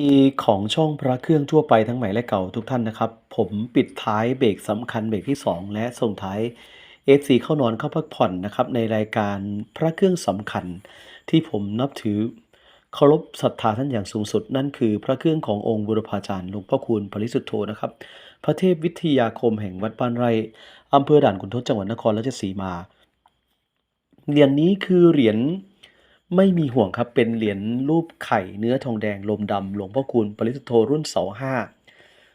ดีของช่องพระเครื่องทั่วไปทั้งใหม่และเก่าทุกท่านนะครับ ผมปิดท้ายเบรกสำคัญเบรกที่ 2 และส่งท้าย FC เข้านอนเข้าพักผ่อนนะครับในรายการพระเครื่องสำคัญ ที่ผมนับถือเคารพศรัทธาท่านอย่างสูงสุด นั่นคือพระเครื่องขององค์บุรพาจารย์หลวงพ่อคูณปริสุทธโธนะครับ พระเทพวิทยาคมแห่งวัดบ้านไร่อำเภอด่านขุนทดจังหวัดนครราชสีมาเหรียญนี้คือเหรียญ ไม่มีห่วงครับ เป็นเหรียญรูปไข่เนื้อทองแดงลมดำหลวงพ่อคูณปริสุทธโธรุ่นเสาห้า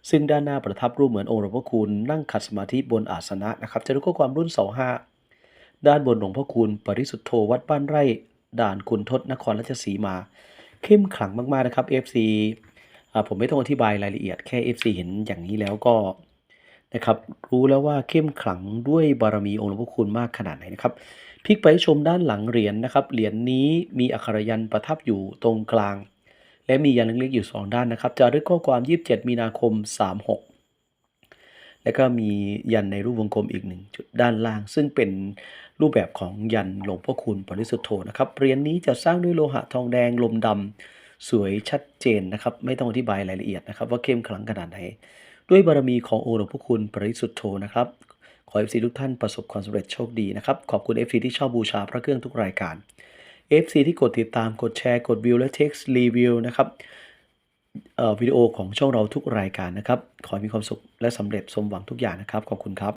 ซึ่งด้านหน้าประทับรูปเหมือนองค์หลวงพ่อคูณนั่งขัดสมาธิบนอาสนะนะครับจะรู้ข้อความรุ่นเสาห้าด้านบนหลวงพ่อคูณปริสุทธโธวัดบ้านไร่ ด่านขุนทดนครราชสีมา เข้มขลังมากๆนะครับ FC อ่าผมไม่ต้องอธิบายรายละเอียดแค่ FC เห็นอย่างนี้แล้วก็ นะครับ รู้แล้วว่าเข้มขลังด้วยบารมีองค์หลวงพ่อคูณมากขนาดไหนนะครับพลิกไปชมด้านหลังเหรียญนะครับ เหรียญนี้มีอักขรยันประทับอยู่ตรงกลาง และมียันเล็กๆอยู่ 2 ด้านนะครับ จะรึกข้อความ 27 มีนาคม 36 แล้วก็มียันในรูปวงกลมอีกหนึ่งจุดด้านล่าง ซึ่งเป็นรูปแบบของยันหลวงพ่อคูณปริสุทธโธนะครับ เหรียญนี้จะสร้างด้วยโลหะทองแดงลมดำสวยชัดเจนนะครับ ไม่ต้องอธิบายรายละเอียดนะครับ ว่าเข้มขลังขนาดไหน ด้วยบารมีขององค์หลวงพ่อคุณปริสุทธโธนะครับ ขอ FC ทุกท่านประสบความสำเร็จโชคดีนะครับ ขอบคุณเอฟซีที่ชอบบูชาพระเครื่องทุกรายการ FC ที่กดติดตามกดแชร์กดวิวและเท็กซ์รีวิวนะครับวิดีโอของช่องเราทุกรายการนะครับ ขอให้มีความสุขและสำเร็จสมหวังทุกอย่างนะครับ ขอบคุณครับ